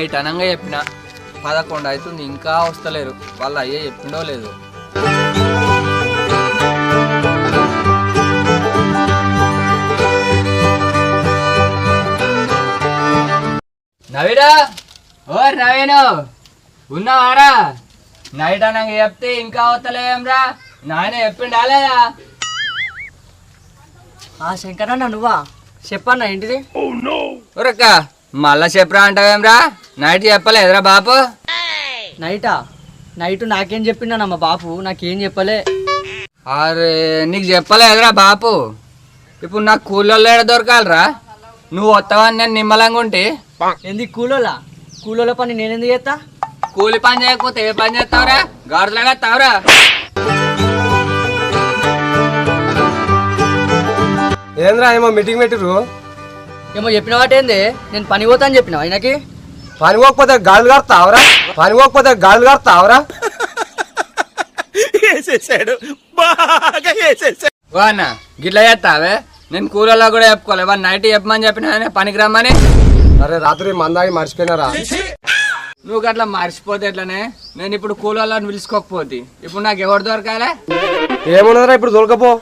Night అనంగా చెప్పిన పదకొండు అవుతుంది ఇంకా వస్తలేరు. వాళ్ళు అయ్యే చెప్పిండో లేదు. నవీనా ఓ నవీను ఉన్నావారా? నైట్ అనంగా చెప్తే ఇంకా వస్తలేంరా నాయన చెప్పిండా లేదా? ఆ శంకరన్న నువ్వా? చెప్పన్నా ఏంటిది? ఒరక్క మళ్ళా చెప్పరా అంటావేమ్రా నైట్ చెప్పలేదురా బాపు? నైటా? నైట్ నాకేం చెప్పిండన్న మా బాపు? నాకేం చెప్పలే. అరే నీకు చెప్పలేదురా బాపు? ఇప్పుడు నాకు కూలోళ్ళు ఏడ దొరకాలరా? నువ్వు వస్తావని నేను నిమ్మలంగా ఉంటే? ఏంది కూలోలా కూలోల పని నేనెందుకు చేస్తా? కూలి పని చేయకపోతే ఏ పని చేస్తావురా? గాడులాగా తావురా ఏంద్రా ఏమో మీటింగ్ పెట్టిర్రు? ఏమో చెప్పిన వాటేంది? నేను పని పోతా అని చెప్పిన ఆయనకి పని పోకపోతే గాడులు కడతావరా పని పోకపోతే గాడులు కడతావరా ఓ అన్న గిట్లా చేస్తావే? నేను కూలలో కూడా చెప్పుకోలే. వాడు నైట్ చెప్పమని చెప్పిన పనికి రమ్మని అరే రాత్రి మందాగి మర్చిపోయినారా? నువ్వు గట్లా మర్చిపోతే ఎట్లనే? నేను ఇప్పుడు కూలోళ్ళని పిలుచుకోకపోతే ఇప్పుడు నాకు ఎవరు దొరకాలే? ఏమున్నదిరా ఇప్పుడు దొరకపో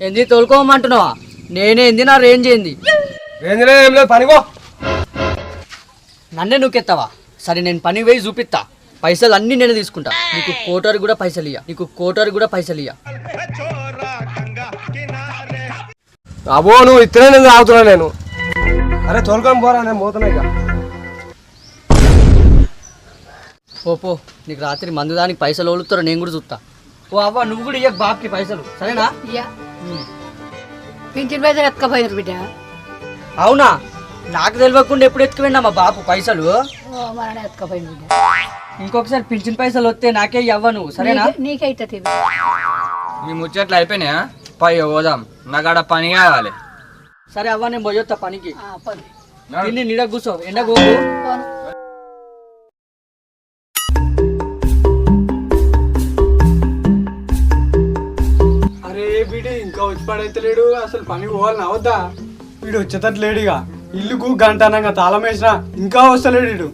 ఏంది తోలుకోమంటున్నావా? నేనే ఏంది నా రేంజ్ ఏంది? రేంజ్ లేదు ఏం లేదు పనికో నన్నే నూకెత్తావా? సరే నేను పని వేయి చూపిస్తా పైసలు అన్నీ నేను తీసుకుంటా. నీకు కోటరు కూడా పైసలు ఇయ్య నీకు కోటరు కూడా పైసలు ఇయ్య అబో నువ్వు ఇత్తనే నేను తాగుతున్నా నేను. అరే తోలుకొని పోరా నేను పోతున్నా ఇక. పో పో. నీకు రాత్రి మందు దానికి పైసలు వదులుతారో నేను కూడా చూస్తా ఓ అవ్వ నువ్వు కూడా ఇయ్యకు బాప్కి పైసలు. సరేనా? ఇయ్య. పింఛన్ పైసలు ఎత్తుకపోయారు బిడ్డ. అవునా? నాకు తెలియకుండా ఎప్పుడు ఎత్తుకుపోయినా మా బాపు పైసలు? ఇంకొకసారి పింఛన్ పైసలు వస్తే నాకే ఇవ్వ నువ్వు సరేనా? నీకే- నీకైతే మీ ముచ్చట్లు అయిపోయినాయా? పై పోదాం నాకు ఆడ పని కావాలి. సరే అవ్వ నేను పోయొత్తా పనికి. తిని నీడ కూర్చో ఎండ. అరే వీడు ఇంకా వచ్చి పడైతలేడు అసలు పని పోవాలని అవద్దా వీడు వచ్చేటట్టు లేడు ఇక. ఇల్లుకు గంట అనగా తాళం వేసిన ఇంకా వస్తలేడు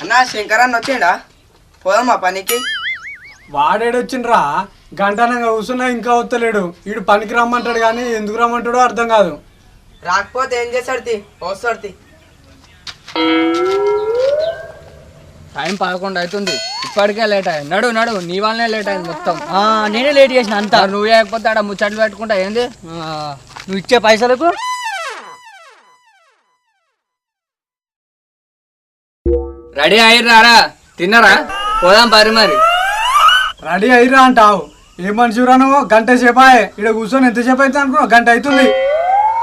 అన్నా శంకరన్న వచ్చిండా? పోదామా పనికి? వాడేడొచ్చిండ్రా. గంట అనగా కూర్చున్నా ఇంకా వస్తలేడు. వీడు పనికి రమ్మంటాడు కానీ ఎందుకు రమ్మంటాడో అర్థం కాదు. రాకపోతే ఏం చేస్తాడు వస్తాడు టైం పదకొండు అవుతుంది. ఇప్పటికే లేట్ అయ్యింది నడు నడు నీ వల్లనే లేట్ అయింది మొత్తం. ఆ, నేనే లేట్ చేసిన అంతా. మరి నువ్వు చేయకపోతే ఆడ ముచ్చట్లు పెట్టుకుంటా ఏంది? ఆ, నువ్వు ఇచ్చే పైసలకు? రెడీ అయ్యిర్రారా తిన్నారా? పోదాం పరి మరి. రెడీ అయిరా అంటావు. ఏ మనిషిరా నువ్వు? గంట సేపాయే. ఇక్కడ కూర్చొని ఎంతసేపు అయితే అనుకో గంట అవుతుంది.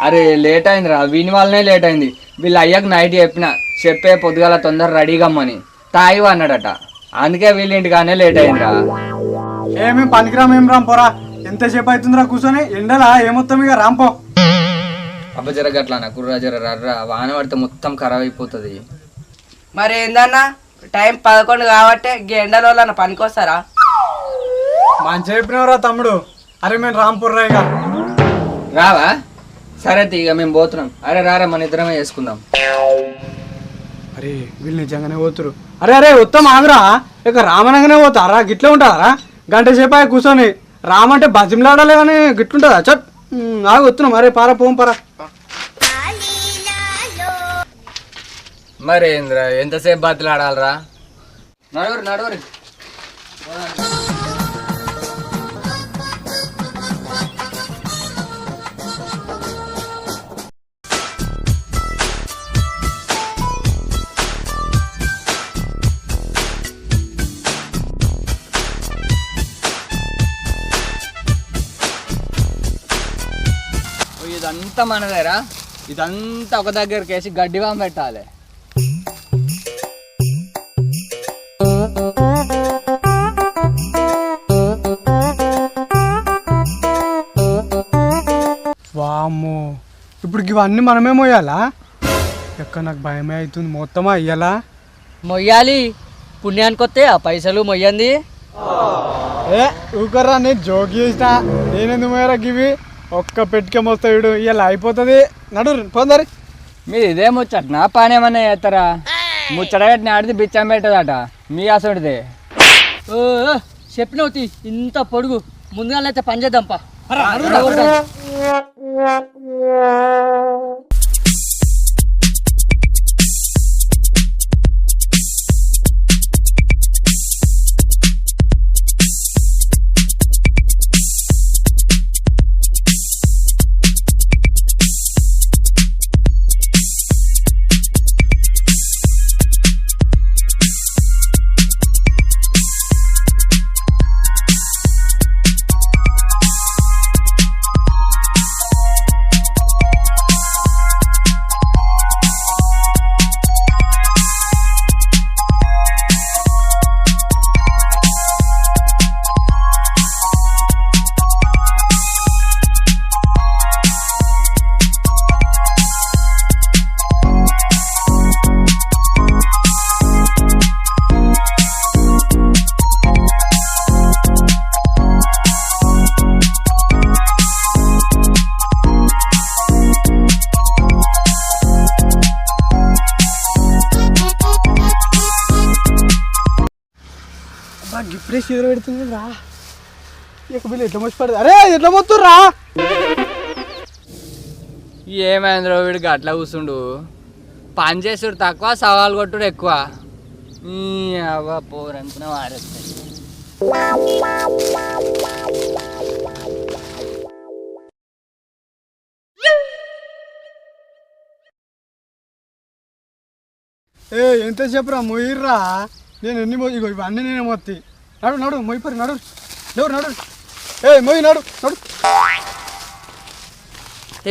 అరే లేట్ అయిందిరా వీని వల్లనే లేట్ అయింది. వీళ్ళు అయ్యాక నైట్ చెప్పిన. చెప్పే పొద్దుగాల తొందర రెడీగా అమ్మని తాయి అన్నాడట. అందుకే వీళ్ళ ఇంటికానే లేట్ అయిందిరా. ఏమి పనికిరామ్ ఏం రాంపోరా ఎంతసేపు అవుతుందిరా కూర్చొని? ఎండలా? ఏమొత్తాం ఇక రాంపో. అబ్బ జర గట్లా కుర్రా జర రర్రా. వాన పడితే మొత్తం ఖరాబ్ అయిపోతుంది. మరి ఏందన్నా? టైం పదకొండు కాబట్టి ఎండలో వాళ్ళ పనికి వస్తారా మంచి చెప్పినవరా తమ్ముడు. అరే మేము రాంపూర్ ఇక. రావా? సరే తీ, ఇక మేము పోతున్నాం. అరే రారా మన ఇద్దరమే చేసుకుందాం. అరే వీళ్ళు నిజంగానే పోతురు అరే అరే ఉత్తమ ఆగరా. ఇక రామనంగానే పోతారా? గిట్లే ఉంటారా? గంట సేపు అయ్యి కూర్చొని. రామంటే బజిమ్లాడాలి కానీ గిట్లుంటుందా? చట్ ఆగి వస్తున్నాం అరే పారా పోం పారా. మరి ఏంద్రా ఎంతసేపు బతిలాడాలరా నడవరు నడవరు. ఇదంతా మనదేరా ఇదంతా ఒక దగ్గరికి వేసి గడ్డివాం పెట్టాలి. వామ్మో. ఇప్పుడు ఇవన్నీ మనమే మోయాలా ఎక్క నాకు భయమే అవుతుంది మొత్తమా అయ్యాలా? మొయ్యాలి. పుణ్యానికి వస్తే ఆ పైసలు మొయ్యంది. ఏ ఊకర్రా నేను జోక్ చేసిన. నేనెందుకు మోయరా గివి? ఒక్క పెట్టుకే మోస్తాడు ఇలా అయిపోతుంది. నడు పోందరి. మీరు ఇదే ముచ్చట్నా పని ఏమన్నా చేస్తారా? ముచ్చట పెట్టిన ఆడితే బిచ్చం పెట్టదట. మీ అసలుడిదే ఓ ఓ, చెప్పినవు తీ, ఇంత పొడుగు. ముందుగా అయితే పని చేద్దాంపా. ఇప్పుడే చీర పెడుతుంది రా. ఇక వీళ్ళు ఎట్లా మోసి పడదు అరే ఎట్లా మొత్తం రా? ఏమైందిరో వీడికి అట్లా కూర్చుండు పని చేసుడు తక్కువ సవాల్ కొట్టుడు ఎక్కువ. అవ్వ పోరంతున వారేస్తాయి ఏ ఎంత చెప్పురా మొయ్యిర్రా? నేను ఎన్ని ఇగో ఇవన్నీ నేనే మొత్తి. నడు నడు మొయ్యిపరి నడు. నడు నడు. ఏ మొయ్యి నడు నడు.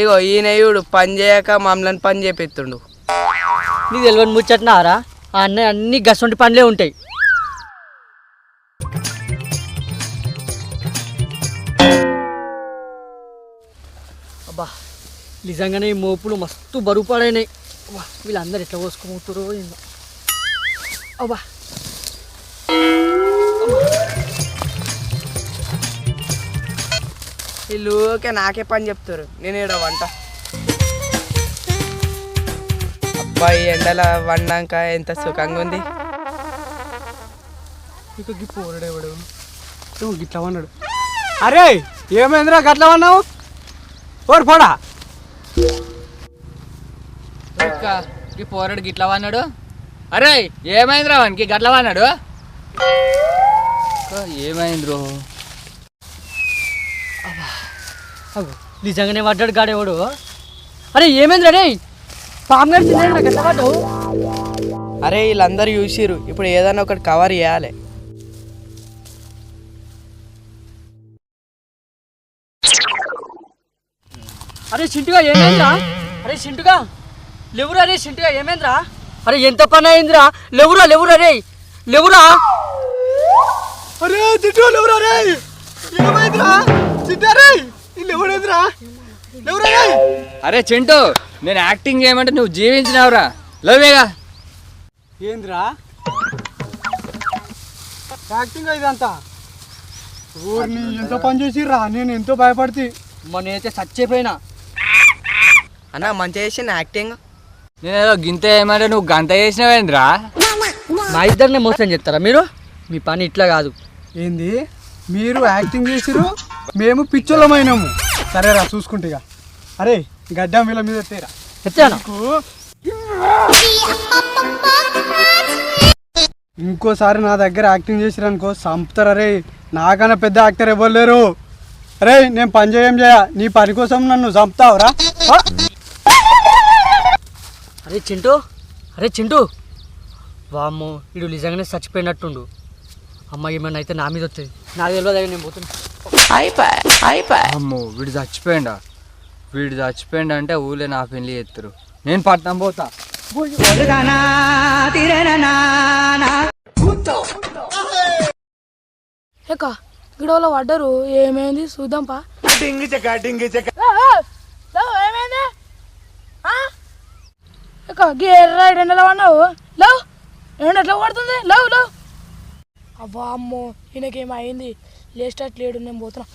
ఇగో ఈయనయుడు పని చేయక మమ్మల్ని పని చేపిస్తుండు. నీకు తెలియని ముచ్చట్నారా? ఆ అన్నయ్య అన్ని గసంటి పనులే ఉంటాయి. అబ్బా నిజంగానే ఈ మోపులు మస్తు బరువు పడైనాయి అబ్బా వీళ్ళందరూ ఎట్లా కోసుకోబోతురో ఏందో అబ్బా. వీళ్ళు ఊరికే నాకే పని చెప్తారు. నేను ఈడ వంట. అబ్బాయి ఎండల వండాక ఎంత సుఖంగా ఉంది. ఇక గి పోరడేవాడు నువ్వు గిట్లా అన్నాడు అరే ఏమైందిరా గట్లా అన్నావు ఓరు పోడా. ఈ పోరడు గిట్లా వాన్నాడు అరే ఏమైందిరా వానికి గట్ల వాన్నాడు ఇంకా ఏమైందిరో అగో నిజంగానే పడ్డాడు గాడేవాడు? అరే ఏమైంది రే? పాము గడిచిందే నాకు పడ్డావు? అరే వీళ్ళందరూ చూసిరు ఇప్పుడు ఏదైనా ఒకటి కవర్ చేయాలి. అరే చింటుగా ఏమైందిరా? అరే చింటుగా లేవురా రే చింటుగా ఏమైందిరా? అరే ఎంత పని అయిందిరా? లేవురా లేవురా రే? లేవురా? అరే తిట్టు ఎవరా రే? ఏమైందిరా? వీళ్ళు ఎవడేదిరా ఎవరా రే అరే చింటూ నేను యాక్టింగ్ చేయమంటే నువ్వు జీవించినావురా? లేవేగా ఏందిరా? యాక్టింగ్ ఇదంతా ఊరిని ఎంత పని చేసిర్రా? నేను ఎంతో భయపడితే. మొన్న అయితే చచ్చిపోయినా. అన్న మంచిగా చేసిన యాక్టింగ్. నేనేదో గింత ఏమంటే నువ్వు గంత చేసినావేంద్రా? మా ఇద్దరిని మోసం చేస్తారా మీరు? మీ పని ఇట్లా కాదు. ఏంది? మీరు యాక్టింగ్ చేసిరు మేము పిచ్చోళ్ళమైనాము. సరేరా చూసుకుంటే ఇక. అరే గడ్డం వీళ్ళ మీద ఎత్తేరా. చెప్తాను ఇంకోసారి నా దగ్గర యాక్టింగ్ చేసిరనుకో సంపుతారా రే? నాకన్నా పెద్ద యాక్టర్ ఎవరు లేరు. అరే నేను పని చేయం చేయ నీ పని కోసం నన్ను చంపుతావురా? అరే చింటూ అరే చింటూ. వామ్మో ఇడు నిజంగానే చచ్చిపోయినట్టుండు. అమ్మ ఏమైనా అయితే నా మీద వచ్చేది నాకు తెలియదు నేను పోతున్నా. అమ్మో వీడు చచ్చిపోయిండా? వీడు చచ్చిపోయిండు అంటే ఊళ్ళో నా పెళ్ళి చేస్తారు నేను పట్నం పోతా. గిడవలో పడ్డరు. ఏమైంది? చూద్దాంపా. ఏమైంది? ఎక్క గీ ఎర్ర ఎండలో పడినావు లవ్ ఎండ ఎట్లా పడుతుంది? Love love. అబ్బా అమ్మో ఈయనకేమైంది? అయింది లేడు నేను పోతున్నా.